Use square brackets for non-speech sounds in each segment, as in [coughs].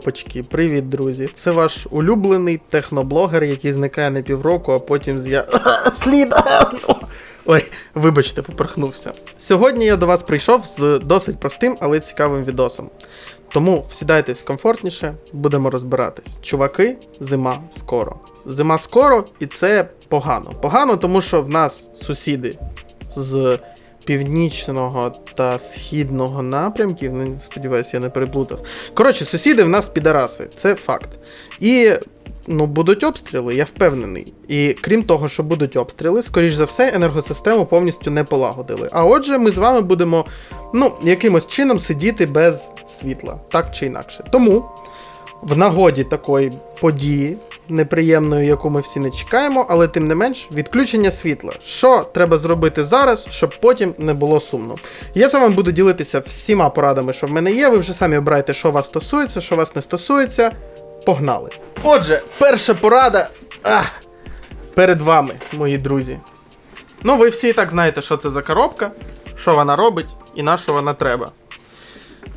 Опачки, привіт, друзі! Це ваш улюблений техноблогер, який зникає на півроку, а потім з'я. [coughs] Слід! [coughs] Ой, вибачте, поперхнувся. Сьогодні я до вас прийшов з досить простим, але цікавим відосом. Тому всідайтесь комфортніше, будемо розбиратись. Чуваки, зима скоро. Зима скоро, і це погано. Погано, тому що в нас сусіди з північного та східного напрямків. Ну, сподіваюся, я не переплутав. Коротше, сусіди в нас підараси, це факт. І ну, будуть обстріли, я впевнений. І крім того, що будуть обстріли, скоріш за все, енергосистему повністю не полагодили. А отже, ми з вами будемо ну, якимось чином сидіти без світла, так чи інакше. Тому в нагоді такої події, неприємної, яку ми всі не чекаємо, але тим не менш, відключення світла. Що треба зробити зараз, щоб потім не було сумно? Я з вами буду ділитися всіма порадами, що в мене є. Ви вже самі обирайте, що вас стосується, що вас не стосується. Погнали. Отже, перша порада ах, перед вами, мої друзі. Ну, ви всі і так знаєте, що це за коробка, що вона робить і на що вона треба.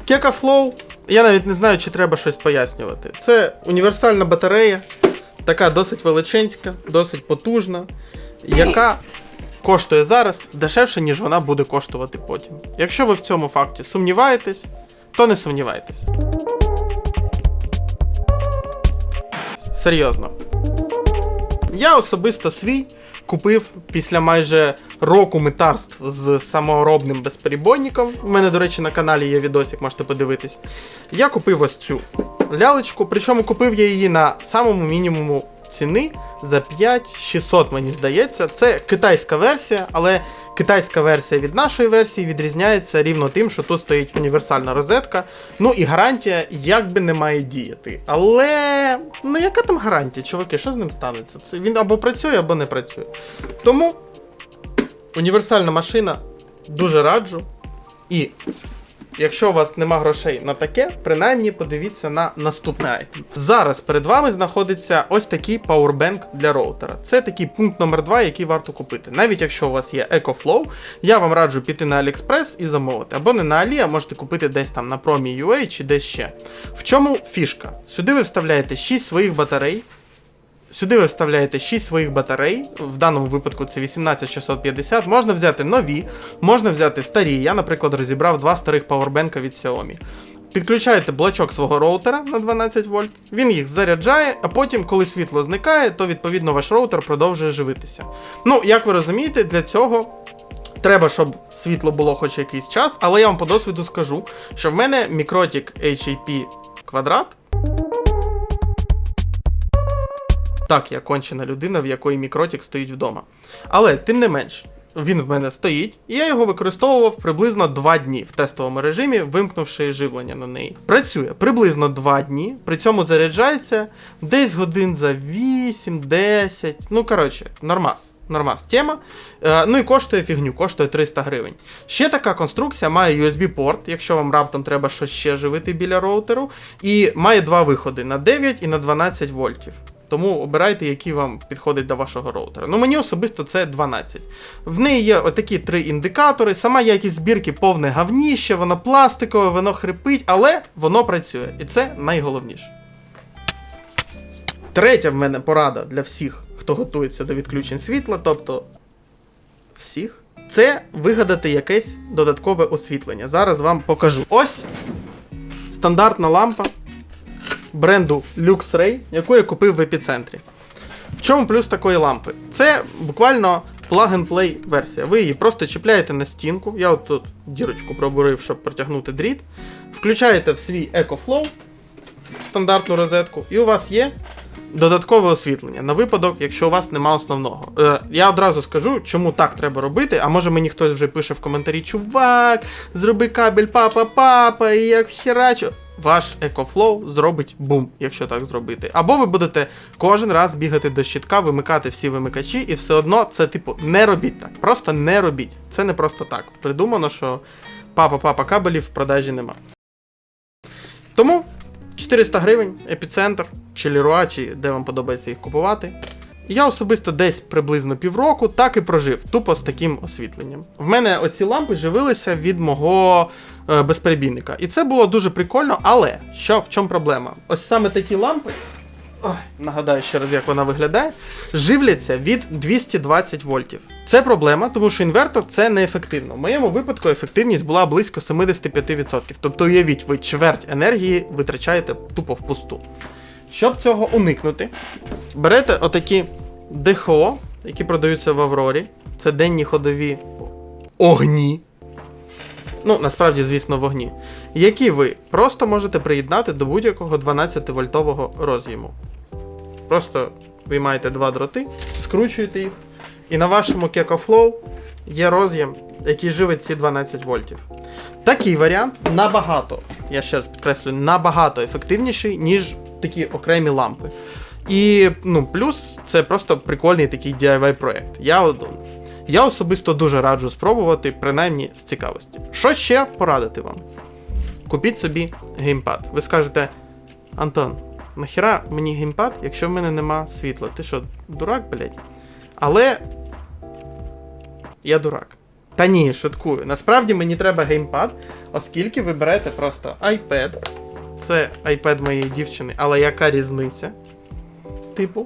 Flow, я навіть не знаю, чи треба щось пояснювати. Це універсальна батарея, така досить величенська, досить потужна, яка коштує зараз дешевше, ніж вона буде коштувати потім. Якщо ви в цьому факті сумніваєтесь, то не сумнівайтесь. Серйозно. Я особисто свій купив після майже року митарств з саморобним безперебойником. У мене, до речі, на каналі є відосик, можете подивитись. Я купив ось цю лялечку, причому купив я її на самому мінімуму ціни за 5600, мені здається. Це китайська версія, але китайська версія від нашої версії відрізняється рівно тим, що тут стоїть універсальна розетка. Ну і гарантія якби не має діяти. Але ну яка там гарантія, чуваки, що з ним станеться? Це він або працює, або не працює. Тому універсальна машина дуже раджу. І Якщо у вас нема грошей на таке, принаймні подивіться на наступний айтем. Зараз перед вами знаходиться ось такий пауербенк для роутера. Це такий пункт номер 2 який варто купити. Навіть якщо у вас є EcoFlow, я вам раджу піти на AliExpress і замовити. Або не на Ali, а можете купити десь там на Promi.ua чи десь ще. В чому фішка? Сюди ви вставляєте 6 своїх батарей. Сюди ви вставляєте 6 своїх батарей, в даному випадку це 18650. Можна взяти нові, можна взяти старі. Я, наприклад, розібрав два старих пауербенка від Xiaomi. Підключаєте блочок свого роутера на 12 вольт, він їх заряджає, а потім, коли світло зникає, то відповідно ваш роутер продовжує живитися. Ну, як ви розумієте, для цього. Треба, щоб світло було хоч якийсь час, але я вам по досвіду скажу, що в мене Microtik HAP квадрат Так, я кончена людина, в якої мікротік стоїть вдома. Але тим не менш, він в мене стоїть, і я його використовував приблизно 2 дні в тестовому режимі, вимкнувши живлення на неї. Працює приблизно 2 дні, при цьому заряджається десь годин за 8-10. Ну, коротше, нормас. Нормас тема. Е, ну і коштує фігню, коштує 300 гривень. Ще така конструкція має USB-порт, якщо вам раптом треба щось ще живити біля роутеру. І має два виходи на 9 і на 12 вольтів. Тому обирайте, який вам підходить до вашого роутера. Ну мені особисто це 12. В неї є отакі три індикатори. Сама якість збірки повне гавніще, воно пластикове, воно хрипить, але воно працює. І це найголовніше. Третя в мене порада для всіх, хто готується до відключень світла, тобто всіх. Це вигадати якесь додаткове освітлення. Зараз вам покажу. Ось стандартна лампа бренду LuxRay, яку я купив в епіцентрі. В чому плюс такої лампи? Це буквально plug-and-play версія. Ви її просто чіпляєте на стінку. Я от тут дірочку пробурив, щоб протягнути дріт. Включаєте в свій EcoFlow стандартну розетку, і у вас є додаткове освітлення на випадок, якщо у вас нема основного. Е, я одразу скажу, чому так треба робити. А може мені хтось вже пише в коментарі: чувак, зроби кабель папа-папа, і як херачу. Ваш EcoFlow зробить бум, якщо так зробити. Або ви будете кожен раз бігати до щитка, вимикати всі вимикачі, і все одно це, типу, не робіть так. Просто не робіть. Це не просто так. Придумано, що папа-папа кабелів в продажі нема. Тому 400 гривень, епіцентр, чи Леруа, чи де вам подобається їх купувати. Я особисто десь приблизно півроку так і прожив, тупо з таким освітленням. В мене оці лампи живилися від мого е, безперебійника. І це було дуже прикольно, але що в чому проблема? Ось саме такі лампи. Ой, нагадаю ще раз, як вона виглядає, живляться від 220 вольтів. Це проблема, тому що інвертор це неефективно. В моєму випадку ефективність була близько 75%. Тобто, уявіть, ви чверть енергії витрачаєте тупо впусту. Щоб цього уникнути, берете отакі ДХО, які продаються в Аврорі. Це денні ходові огні. Ну, насправді, звісно, вогні. Які ви просто можете приєднати до будь-якого 12-вольтового роз'єму. Просто виймаєте два дроти, скручуєте їх, і на вашому Kekoflow є роз'єм, який живить ці 12 вольтів. Такий варіант набагато, я ще раз підкреслюю, набагато ефективніший, ніж такі окремі лампи. І ну, плюс це просто прикольний такий DIY проект. Я, я особисто дуже раджу спробувати, принаймні з цікавості. Що ще порадити вам? Купіть собі геймпад. Ви скажете, Антон, нахіра мені геймпад, якщо в мене нема світла? Ти що, дурак, блядь? Але я дурак. Та ні, шуткую. Насправді мені треба геймпад, оскільки ви берете просто iPad. Це iPad моєї дівчини, але яка різниця? Типу.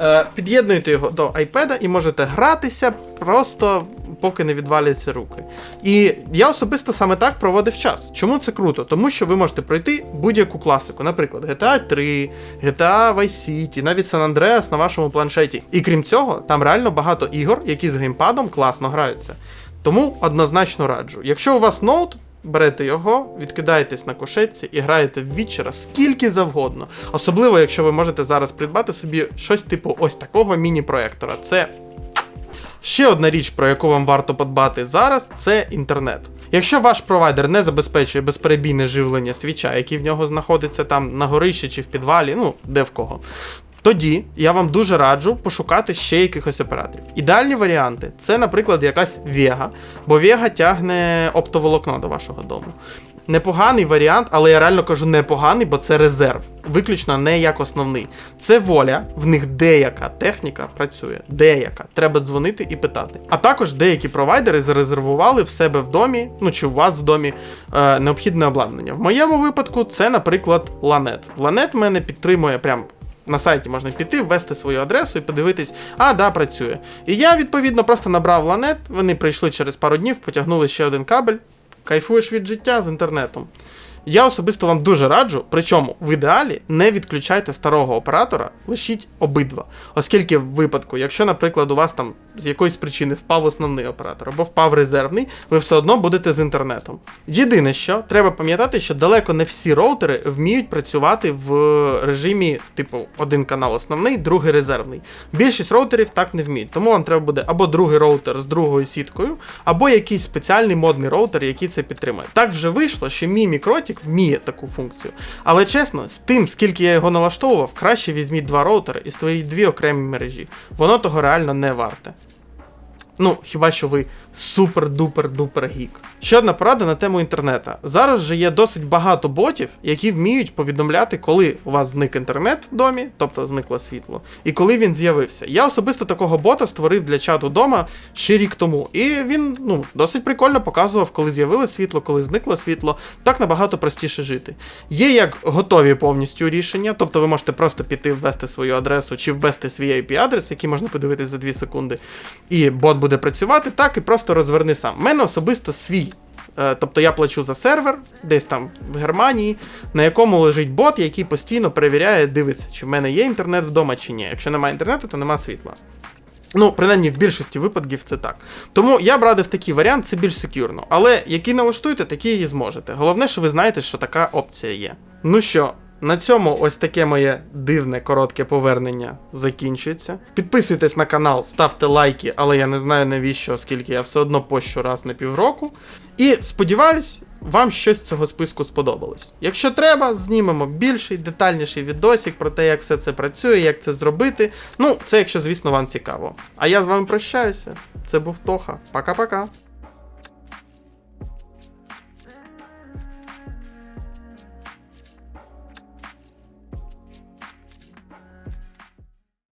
Е, під'єднуєте його до iPad і можете гратися просто поки не відваляться руки. І я особисто саме так проводив час. Чому це круто? Тому що ви можете пройти будь-яку класику, наприклад, GTA 3, GTA Vice City, навіть San Andreas на вашому планшеті. І крім цього, там реально багато ігор, які з геймпадом класно граються. Тому однозначно раджу. Якщо у вас ноут, берете його, відкидаєтесь на кошетці і граєте в вічера скільки завгодно. Особливо, якщо ви можете зараз придбати собі щось типу ось такого міні-проектора. Це Ще одна річ, про яку вам варто подбати зараз, це інтернет. Якщо ваш провайдер не забезпечує безперебійне живлення свіча, який в нього знаходиться там на горищі чи в підвалі, ну де в кого. Тоді я вам дуже раджу пошукати ще якихось операторів. Ідеальні варіанти це, наприклад, якась Vega, бо Vega тягне оптоволокно до вашого дому. Непоганий варіант, але я реально кажу непоганий, бо це резерв. Виключно не як основний. Це воля, в них деяка техніка працює. Деяка. Треба дзвонити і питати. А також деякі провайдери зарезервували в себе в домі, ну чи у вас в домі, е, необхідне обладнання. В моєму випадку це, наприклад, Lanet. Lanet мене підтримує прям. На сайті можна піти, ввести свою адресу і подивитись, а, да, працює. І я, відповідно, просто набрав ланет, вони прийшли через пару днів, потягнули ще один кабель, кайфуєш від життя з інтернетом. Я особисто вам дуже раджу, причому в ідеалі не відключайте старого оператора, лишіть обидва. Оскільки в випадку, якщо, наприклад, у вас там з якоїсь причини впав основний оператор або впав резервний, ви все одно будете з інтернетом. Єдине, що треба пам'ятати, що далеко не всі роутери вміють працювати в режимі, типу, один канал основний, другий резервний. Більшість роутерів так не вміють, тому вам треба буде або другий роутер з другою сіткою, або якийсь спеціальний модний роутер, який це підтримує. Так вже вийшло, що мій мікротік вміє таку функцію. Але чесно, з тим, скільки я його налаштовував, краще візьміть два роутери і створіть дві окремі мережі. Воно того реально не варте. Ну, хіба що ви супер-дупер-дупер гік. Ще одна порада на тему інтернету. Зараз же є досить багато ботів, які вміють повідомляти, коли у вас зник інтернет в домі, тобто зникло світло, і коли він з'явився. Я особисто такого бота створив для чату дома ще рік тому. І він ну, досить прикольно показував, коли з'явилось світло, коли зникло світло. Так набагато простіше жити. Є як готові повністю рішення, тобто ви можете просто піти ввести свою адресу чи ввести свій IP-адрес, який можна подивитись за 2 секунди, і бот буде працювати, так і просто розверни сам. У мене особисто свій. Е, Тобто я плачу за сервер, десь там в Германії, на якому лежить бот, який постійно перевіряє, дивиться, чи в мене є інтернет вдома чи ні. Якщо немає інтернету, то нема світла. Ну, принаймні, в більшості випадків це так. Тому я б радив такий варіант, це більш секюрно. Але який налаштуєте, такий і зможете. Головне, що ви знаєте, що така опція є. Ну що, на цьому ось таке моє дивне коротке повернення закінчується. Підписуйтесь на канал, ставте лайки, але я не знаю навіщо, оскільки я все одно пощу раз на півроку. І сподіваюсь, вам щось з цього списку сподобалось. Якщо треба, знімемо більший, детальніший відосик про те, як все це працює, як це зробити. Ну, це якщо, звісно, вам цікаво. А я з вами прощаюся. Це був Тоха. Пока-пока.